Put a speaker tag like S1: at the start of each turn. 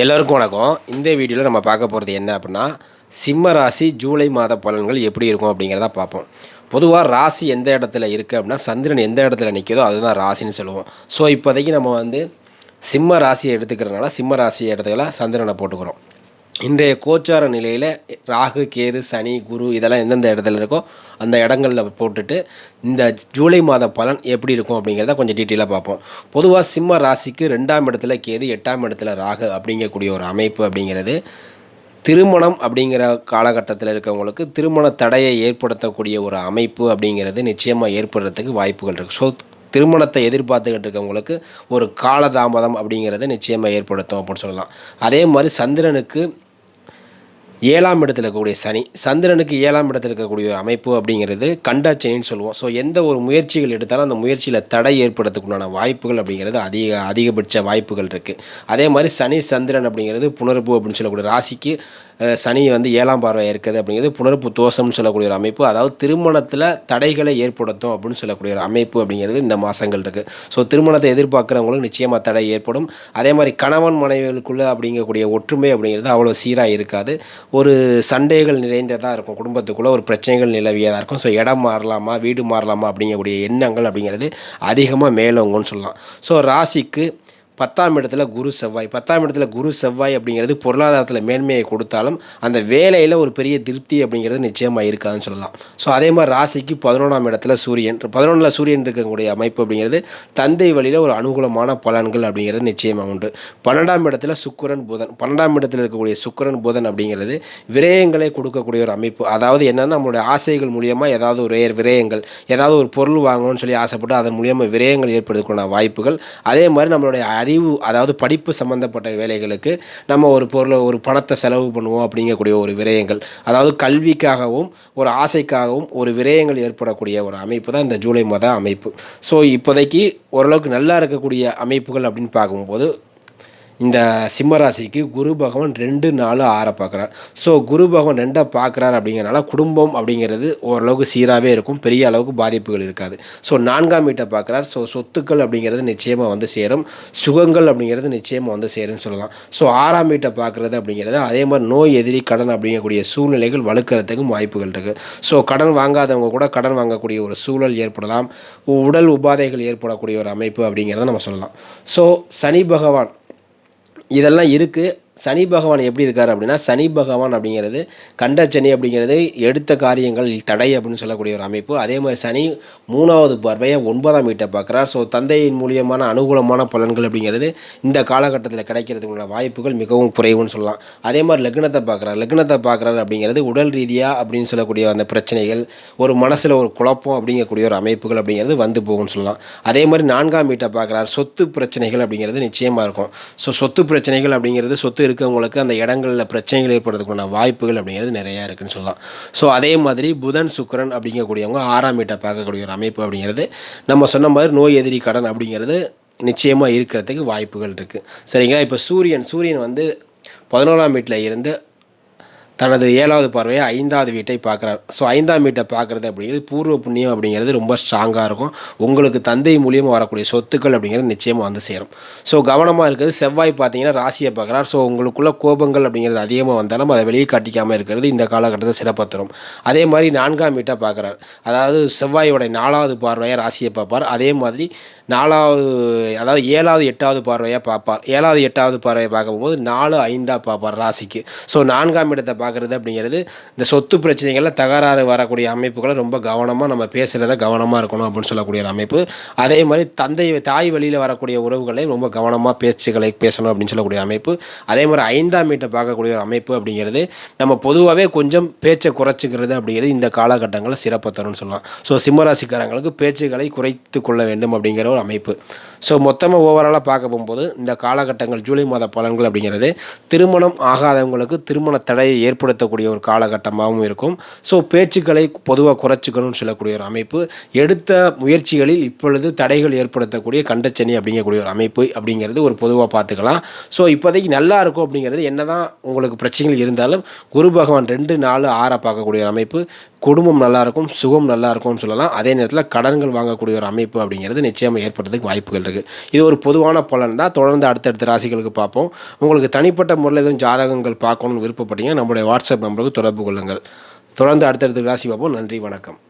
S1: எல்லோருக்கும் வணக்கம். இந்த வீடியோவில் நம்ம பார்க்க போகிறது என்ன அப்படின்னா சிம்ம ராசி ஜூலை மாத பலன்கள் எப்படி இருக்கும் அப்படிங்கிறத பார்ப்போம். பொதுவாக ராசி எந்த இடத்துல இருக்குது அப்படின்னா சந்திரன் எந்த இடத்துல நிற்கிதோ அதுதான் ராசின்னு சொல்லுவோம். ஸோ இப்போதைக்கு நம்ம வந்து சிம்ம ராசியை எடுத்துக்கிறதுனால சிம்ம ராசி இடத்துல சந்திரனை போட்டுக்கிறோம். இன்றைய கோச்சார நிலையில் ராகு கேது சனி குரு இதெல்லாம் எந்தெந்த இடத்துல இருக்கோ அந்த இடங்களில் போட்டுட்டு இந்த ஜூலை மாத பலன் எப்படி இருக்கும் அப்படிங்கிறத கொஞ்சம் டீட்டெயிலாக பார்ப்போம். பொதுவாக சிம்ம ராசிக்கு ரெண்டாம் இடத்துல கேது எட்டாம் இடத்துல ராகு அப்படிங்கக்கூடிய ஒரு அமைப்பு அப்படிங்கிறது திருமணம் அப்படிங்கிற காலகட்டத்தில் இருக்கவங்களுக்கு திருமண தடையை ஏற்படுத்தக்கூடிய ஒரு அமைப்பு அப்படிங்கிறது நிச்சயமாக ஏற்படுறதுக்கு வாய்ப்புகள் இருக்குது ஸோ திருமணத்தை எதிர்பார்த்துக்கிட்டு இருக்கவங்களுக்கு ஒரு காலதாமதம் அப்படிங்கிறத நிச்சயமாக ஏற்படுத்தும் அப்படின்னு சொல்லலாம். அதே மாதிரி சந்திரனுக்கு ஏழாம் இடத்துல இருக்கக்கூடிய சனி சந்திரனுக்கு ஏழாம் இடத்துல இருக்கக்கூடிய ஒரு அமைப்பு அப்படிங்கிறது கண்டாச்சனின்னு சொல்லுவோம். ஸோ எந்த ஒரு முயற்சிகள் எடுத்தாலும் அந்த முயற்சியில் தடை ஏற்படுறதுக்குண்டான வாய்ப்புகள் அப்படிங்கிறது அதிக அதிகபட்ச வாய்ப்புகள் இருக்குது அதே மாதிரி சனி சந்திரன் அப்படிங்கிறது புனர்ப்பு அப்படின்னு சொல்லக்கூடிய ராசிக்கு சனி வந்து ஏழாம் பார்வை இருக்குது அப்படிங்கிறது புனர்ப்பு தோஷம்னு சொல்லக்கூடிய ஒரு அமைப்பு. அதாவது திருமணத்தில் தடைகளை ஏற்படுத்தும் அப்படின்னு சொல்லக்கூடிய ஒரு அமைப்பு அப்படிங்கிறது இந்த மாதங்கள் இருக்குது ஸோ திருமணத்தை எதிர்பார்க்குறவங்களுக்கு நிச்சயமாக தடை ஏற்படும். அதே மாதிரி கணவன் மனைவிகளுக்குள்ளே அப்படிங்கக்கூடிய ஒற்றுமை அப்படிங்கிறது அவ்வளோ சீராக இருக்காது. ஒரு சண்டைகள் நிறைந்ததாக இருக்கும். குடும்பத்துக்குள்ளே ஒரு பிரச்சனைகள் நிலவியதாக இருக்கும். ஸோ இடம் மாறலாமா? வீடு மாறலாமா? அப்படிங்கக்கூடிய எண்ணங்கள் அப்படிங்கிறது அதிகமாக மேலோங்கும்னு சொல்லலாம். ஸோ ராசிக்கு பத்தாம் இடத்துல குரு செவ்வாய். பத்தாம் இடத்துல குரு செவ்வாய் அப்படிங்கிறது பொருளாதாரத்தில் மேன்மையை கொடுத்தாலும் அந்த வேலையில் ஒரு பெரிய திருப்தி அப்படிங்கிறது நிச்சயமாக இருக்காதுன்னு சொல்லலாம். ஸோ அதே மாதிரி ராசிக்கு பதினொன்றாம் இடத்துல சூரியன். பதினொன்றில் சூரியன் இருக்கக்கூடிய அமைப்பு அப்படிங்கிறது தந்தை வழியில் ஒரு அனுகூலமான பலன்கள் அப்படிங்கிறது நிச்சயமாக உண்டு. பன்னெண்டாம் இடத்துல சுக்கரன் புதன். பன்னெண்டாம் இடத்துல இருக்கக்கூடிய சுக்கரன் புதன் அப்படிங்கிறது விரயங்களை கொடுக்கக்கூடிய ஒரு அமைப்பு. அதாவது என்னென்னா நம்மளுடைய ஆசைகள் மூலியமாக ஏதாவது ஒரு விரயங்கள் ஏதாவது ஒரு பொருள் வாங்கணும்னு சொல்லி ஆசைப்பட்டு அதன் மூலியமாக விரயங்கள் ஏற்படுவதற்கான வாய்ப்புகள். அதே மாதிரி நம்மளுடைய அறிவு அதாவது படிப்பு சம்மந்தப்பட்ட வேலைகளுக்கு நம்ம ஒரு பொருளை ஒரு பணத்தை செலவு பண்ணுவோம் அப்படிங்கக்கூடிய ஒரு விரயங்கள். அதாவது கல்விக்காகவும் ஒரு ஆசைக்காகவும் ஒரு விரயங்கள் ஏற்படக்கூடிய ஒரு அமைப்பு தான் இந்த ஜூலை மாத அமைப்பு. ஸோ இப்போதைக்கு ஓரளவுக்கு நல்லா இருக்கக்கூடிய அமைப்புகள் அப்படின்னு பார்க்கும்போது இந்த சிம்மராசிக்கு குரு பகவான் ரெண்டு நாலு ஆறை பார்க்குறார். ஸோ குரு பகவான் ரெண்டை பார்க்குறார் அப்படிங்கிறனால குடும்பம் அப்படிங்கிறது ஓரளவுக்கு சீராகவே இருக்கும். பெரிய அளவுக்கு பாதிப்புகள் இருக்காது. ஸோ நான்காம் வீட்டை பார்க்குறார். ஸோ சொத்துக்கள் அப்படிங்கிறது நிச்சயமாக வந்து சேரும். சுகங்கள் அப்படிங்கிறது நிச்சயமாக வந்து சேரும்னு சொல்லலாம். ஸோ ஆறாம் வீட்டை பார்க்குறது அப்படிங்கிறது அதே மாதிரி நோய் எதிரி கடன் அப்படிங்கக்கூடிய சூழ்நிலைகள் வலுக்கிறதுக்கும் வாய்ப்புகள் இருக்குது ஸோ கடன் வாங்காதவங்க கூட கடன் வாங்கக்கூடிய ஒரு சூழல் ஏற்படலாம். உடல் உபாதைகள் ஏற்படக்கூடிய ஒரு அமைப்பு அப்படிங்கிறத நம்ம சொல்லலாம். ஸோ சனி பகவான் இதெல்லாம் இருக்குது சனி பகவான் எப்படி இருக்கார் அப்படின்னா சனி பகவான் அப்படிங்கிறது கண்ட சனி அப்படிங்கிறது எடுத்த காரியங்கள் தடை அப்படின்னு சொல்லக்கூடிய ஒரு அமைப்பு. அதே மாதிரி சனி மூணாவது பார்வையை ஒன்பதாம் வீட்டை பார்க்குறார். ஸோ தந்தையின் மூலியமான அனுகூலமான பலன்கள் அப்படிங்கிறது இந்த காலகட்டத்தில் கிடைக்கிறதுக்குள்ள வாய்ப்புகள் மிகவும் குறைவுன்னு சொல்லலாம். அதே மாதிரி லக்னத்தை பார்க்குறார். லக்னத்தை பார்க்குறாரு அப்படிங்கிறது உடல் ரீதியாக அப்படின்னு சொல்லக்கூடிய அந்த பிரச்சனைகள் ஒரு மனசில் ஒரு குழப்பம் அப்படிங்கக்கூடிய ஒரு அமைப்புகள் அப்படிங்கிறது வந்து போகும்னு சொல்லலாம். அதே மாதிரி நான்காம் வீட்டை பார்க்குறார். சொத்து பிரச்சனைகள் அப்படிங்கிறது நிச்சயமாக இருக்கும். ஸோ சொத்து பிரச்சனைகள் அப்படிங்கிறது சொத்து இருக்கவங்களுக்கு அந்த இடங்களில் பிரச்சனைகள் ஏற்படுறதுக்கான வாய்ப்புகள் அப்படிங்கிறது நிறையா இருக்குன்னு சொல்லலாம். ஸோ அதே மாதிரி புதன் சுக்கிரன் அப்படிங்கக்கூடியவங்க ஆறாம் வீட்டை பார்க்கக்கூடிய ஒரு அமைப்பு அப்படிங்கிறது நம்ம சொன்ன மாதிரி நோய் எதிரி கடன் அப்படிங்கிறது நிச்சயமாக இருக்கிறதுக்கு வாய்ப்புகள் இருக்குது சரிங்களா? இப்போ சூரியன் சூரியன் வந்து பதினோராம் வீட்டில் இருந்து தனது ஏழாவது பார்வையை ஐந்தாவது வீட்டை பார்க்குறார். ஸோ ஐந்தாம் வீட்டை பார்க்குறது அப்படிங்கிறது பூர்வ புண்ணியம் அப்படிங்கிறது ரொம்ப ஸ்ட்ராங்காக இருக்கும். உங்களுக்கு தந்தை மூலியமாக வரக்கூடிய சொத்துக்கள் அப்படிங்கிறது நிச்சயமாக வந்து சேரும். ஸோ கவனமாக இருக்கிறது. செவ்வாய் பார்த்தீங்கன்னா ராசியை பார்க்குறார். ஸோ உங்களுக்குள்ள கோபங்கள் அப்படிங்கிறது அதிகமாக வந்தாலும் அதை வெளியே காட்டிக்காமல் இருக்கிறது இந்த காலகட்டத்தை சிறப்பாக தரும் அதே மாதிரி நான்காம் வீட்டை பார்க்குறார். அதாவது செவ்வாயோட நாலாவது பார்வையாக ராசியை பார்ப்பார். அதே மாதிரி நாலாவது அதாவது ஏழாவது எட்டாவது பார்வையாக பார்ப்பார். ஏழாவது எட்டாவது பார்வையை பார்க்கும்போது நாலு ஐந்தாக பார்ப்பார் ராசிக்கு. ஸோ நான்காம் இடத்தை பார்க்குறது அப்படிங்கிறது இந்த சொத்து பிரச்சனைகளில் தகராறு வரக்கூடிய அமைப்புகளை ரொம்ப கவனமாக நம்ம பேசுகிறத கவனமாக இருக்கணும் அப்படின்னு சொல்லக்கூடிய ஒரு அமைப்பு. அதே மாதிரி தந்தை தாய் வழியில் வரக்கூடிய உறவுகளை ரொம்ப கவனமாக பேச்சுகளை பேசணும் அப்படின்னு சொல்லக்கூடிய அமைப்பு. அதே மாதிரி ஐந்தாம் வீட்டை பார்க்கக்கூடிய ஒரு அமைப்பு அப்படிங்கிறது நம்ம பொதுவாகவே கொஞ்சம் பேச்சை குறைச்சிக்கிறது அப்படிங்கிறது இந்த காலகட்டங்களில் சிறப்பு தரும்னு சொல்லலாம். ஸோ சிம்மராசிக்காரங்களுக்கு பேச்சுகளை குறைத்து கொள்ள வேண்டும் அப்படிங்கிற ஒரு அமைப்பு. ஸோ மொத்தமாக ஓவராலாக பார்க்க போகும்போது இந்த காலகட்டங்கள் ஜூலை மாத பலன்கள் அப்படிங்கிறது திருமணம் ஆகாதவங்களுக்கு திருமண தடையை ஏற்படுத்தக்கூடிய ஒரு காலகட்டமாகவும் இருக்கும். ஸோ பேச்சுக்களை பொதுவாக குறைச்சிக்கணும்னு சொல்லக்கூடிய ஒரு அமைப்பு. எடுத்த முயற்சிகளில் இப்பொழுது தடைகள் ஏற்படுத்தக்கூடிய கண்டச்சனி அப்படிங்கக்கூடிய ஒரு அமைப்பு அப்படிங்கிறது ஒரு பொதுவாக பார்த்துக்கலாம். ஸோ இப்போதைக்கு நல்லா இருக்கும் அப்படிங்கிறது என்னதான் உங்களுக்கு பிரச்சனைகள் இருந்தாலும் குரு பகவான் ரெண்டு நாலு ஆறை பார்க்கக்கூடிய ஒரு அமைப்பு. குடும்பம் நல்லாயிருக்கும் சுகம் நல்லாயிருக்கும்னு சொல்லலாம். அதே நேரத்தில் கடன்கள் வாங்கக்கூடிய ஒரு அமைப்பு அப்படிங்கிறது நிச்சயமாக ஏற்படுறதுக்கு வாய்ப்புகள் இருக்குது இது ஒரு பொதுவான பலன் தான். தொடர்ந்து அடுத்தடுத்த ராசிகளுக்கு பார்ப்போம். உங்களுக்கு தனிப்பட்ட முறையில் எதுவும் ஜாதகங்கள் பார்க்கணும்னு விருப்பப்பட்டீங்கன்னா நம்மளுடைய வாட்ஸ்அப் நம்பருக்கு தொடர்பு கொள்ளுங்கள். தொடர்ந்து அடுத்தடுத்த ராசி பார்ப்போம். நன்றி வணக்கம்.